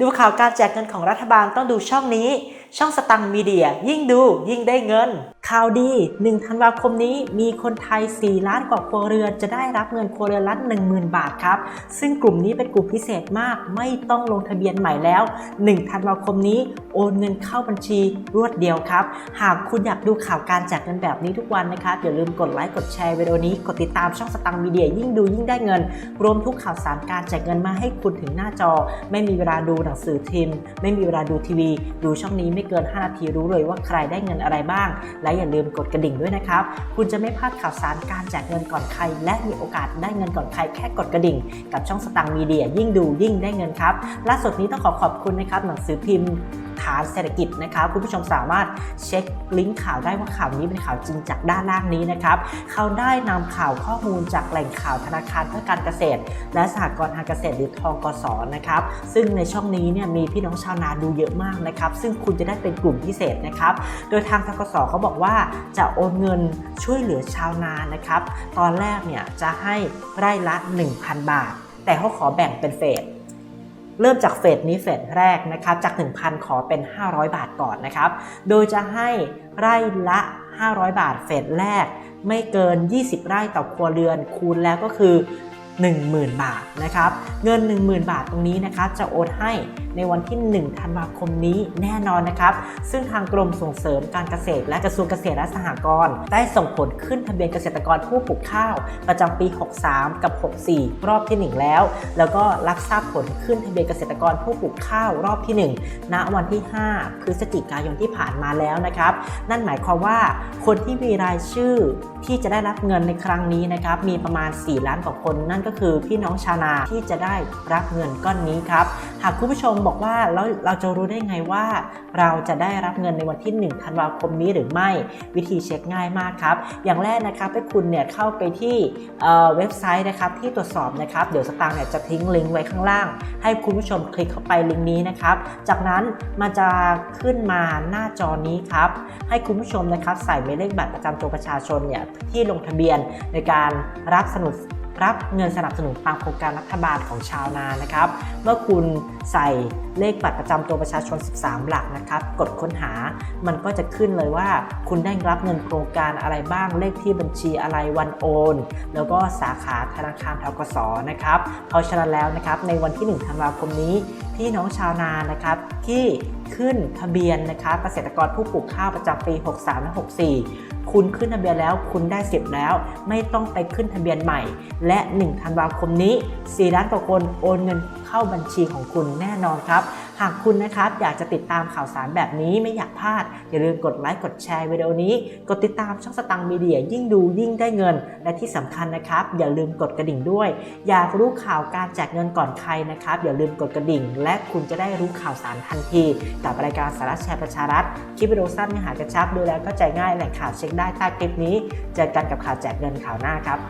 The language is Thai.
ดูข่าวการแจกเงินของรัฐบาลต้องดูช่องนี้ ช่องสตังค์มีเดีย ยิ่งดูยิ่งได้เงิน ข่าวดี 1 ธันวาคมนี้มีคนไทย 4 ล้านกว่าครัวเรือนจะได้รับเงินครัวเรือนละ10,000 บาทครับ ซึ่งกลุ่มนี้เป็นกลุ่มพิเศษมาก ไม่ต้องลงทะเบียนใหม่แล้ว 1 ธันวาคมนี้โอนเงินเข้าบัญชีรวดเดียวครับ หากคุณอยากดูข่าวการแจกเงินแบบนี้ทุกวันนะครับอย่าลืมกดไลค์ กดแชร์วิดีโอนี้ กดติดตามช่องสตังมีเดียยิ่งดูยิ่งได้เงิน รวมทุกข่าวสารการแจกเงินมาให้คุณถึงหน้าจอ ไม่มีเวลาดูหนังสือพิมพ์ ไม่มีเวลาดูทีวี ดูช่องนี้ไม่เกิน 5 นาทีรู้เลยว่าใครได้เงินอะไรบ้าง และอย่าลืมกดกระดิ่งด้วยนะครับ คุณจะไม่พลาดข่าวสารการแจกเงินก่อนใคร และมีโอกาสได้เงินก่อนใครแค่กดกระดิ่ง กับช่องสตังค์มีเดียยิ่งดูยิ่งได้เงินครับล่าสุดนี้ต้องขอขอบคุณนะครับหนังสือพิมพ์ ฐานเศรษฐกิจนะครับคุณผู้ชมสามารถเช็คลิงก์ข่าวได้ว่าข่าวนี้เป็นข่าวจริงจากด้านล่างนี้นะครับเขาได้นำข่าวข้อมูลจากแหล่งข่าวธนาคารเพื่อการเกษตร และสหกรณ์ทางเกษตรหรือทกสนะครับซึ่งในช่องนี้เนี่ยมีพี่น้องชาวนาดูเยอะมากนะครับซึ่งคุณจะได้เป็นกลุ่มพิเศษนะครับโดยทางทกสเขาบอกว่าจะโอนเงินช่วยเหลือชาวนานะครับตอนแรกเนี่ยจะให้ไร่ละ 1,000 บาท แต่เขาขอแบ่งเป็นเฟส เริ่มจากเฟสนี้เฟสแรกนะครับจาก 1,000 ขอเป็น 500 บาทก่อนนะครับ โดยจะให้ไร่ละ 500 บาทเฟสแรก ไม่เกิน 20 ไร่ต่อครัวเรือนคูณแล้วก็คือ 10,000 บาทนะครับเงิน 10,000 บาทตรงนี้นะครับจะโอนให้ในวันที่ 1 ธันวาคมนี้แน่นอนนะครับ ซึ่งทางกรมส่งเสริมการเกษตร และกระทรวงเกษตรและสหกรณ์ได้ส่งผลขึ้นทะเบียนเกษตรกรผู้ปลูกข้าว ประจำปี 63 กับ 64 รอบที่ 1 แล้ว แล้วก็รับทราบผลขึ้นทะเบียนเกษตรกรผู้ปลูกข้าวรอบที่ 1 ณวันที่ 5 พฤศจิกายนที่ผ่านมาแล้วนะครับ นั่นหมายความว่าคนที่มีรายชื่อที่จะได้รับเงินในครั้งนี้นะครับมีประมาณ 4 ล้านกว่าคนนั่นก็็คือพี่น้องชาวนาที่จะได้รับเงินก้อนนี้ครับ หากคุณผู้ชมบอกว่าแล้วเราจะรู้ได้ไงว่า เราจะได้รับเงินในวันที่ 1 ธันวาคมนี้หรือไม่ วิธีเช็คง่ายมากครับ อย่างแรกนะครับให้คุณเนี่ยเข้าไปที่เเว็บไซต์นะครับที่ตรวจสอบนะครับ เดี๋ยวสตางค์เนี่ยจะทิ้งลิงก์ไว้ข้างล่าง ให้คุณผู้ชมคลิกเข้าไปลิงก์นี้นะครับ จากนั้นมันจะขึ้นมาหน้าจอนี้ครับ ให้คุณผู้ชมนะครับใส่หมายเลขบัตรประจำตัวประชาชนเนี่ยที่ลงทะเบียนในการรับสนุน รับเงินสนับสนุนตามโครงการรัฐบาลของชาวนานะครับ เมื่อคุณใส่เลขบัตรประจำตัวประชาชน 13 หลักนะครับ กดค้นหา มันก็จะขึ้นเลยว่า คุณได้รับเงินโครงการอะไรบ้าง เลขที่บัญชีอะไร วันโอน แล้วก็สาขาธนาคารทกสนะครับ เพราะฉะนั้นแล้วนะครับ ในวันที่ 1 ธันวาคมนี้ พี่น้องชาวนานะครับ ที่ขึ้นทะเบียนนะคะเกษตรกรผู้ปลูกข้าวประจำปี 63 และ 64 คุณขึ้นทะเบียนแล้วคุณได้สิบแล้ว ไม่ต้องไปขึ้นทะเบียนใหม่ และ 1 ธันวาคมนี้ 4 ล้านกว่าคนโอนเงินเข้าบัญชีของคุณแน่นอนครับ หากคุณนะครับอยากจะติดตามข่าวสารแบบนี้ไม่อยากพลาด อย่าลืมกดไลค์กดแชร์วิดีโอนี้ กดติดตามช่องสตังค์มีเดียยิ่งดูยิ่งได้เงิน และที่สำคัญนะครับ อย่าลืมกดกระดิ่งด้วย อยากรู้ข่าวการแจกเงินก่อนใครนะครับ อย่าลืมกดกระดิ่ง และคุณจะได้รู้ข่าวสารทันที กับรายการสาระแชร์ประชารัฐคลิปวิดีโอสั้นเนื้อหากระชับดูแลเข้าใจง่ายแหล่งข่าวเช็คได้ใต้คลิปนี้ เจอกันกับข่าวแจกเงินข่าวหน้าครับ